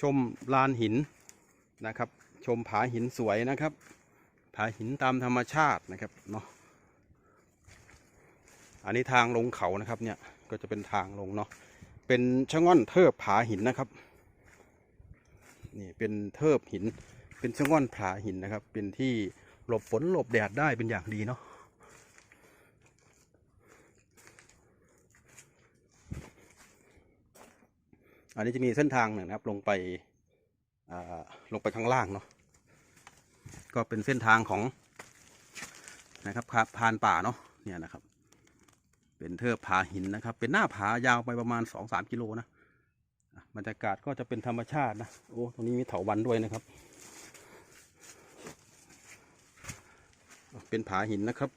ชมลานหินนะครับ ชมผาหินสวยนะครับ ผาหินตามธรรมชาตินะครับเนาะอันนี้ทางลงเขานะครับเนี่ยก็จะเป็นทางลงเนาะเป็นชะง่อนเทิบผาหินนะครับนี่เป็นเทิบหิน เป็นชะง่อนผาหินนะครับ เป็นที่หลบฝนหลบแดดได้เป็นอย่างดีเนาะ อันนี้จะมีเส้นทางหนึ่งนะครับ ลงไปลงไปข้างล่างเนาะก็เป็นเส้นทางของนะครับพาานป่าเนาะเนี่ยนะครับ เป็นเทือกผาหินนะครับ เป็นหน้าผายาวไปประมาณสองสามกิโลนะอะบรรยากาศก็จะเป็นธรรมชาตินะโอ้ตรงนี้มีเถาวันด้วยนะครับ เป็นผาหินนะครับ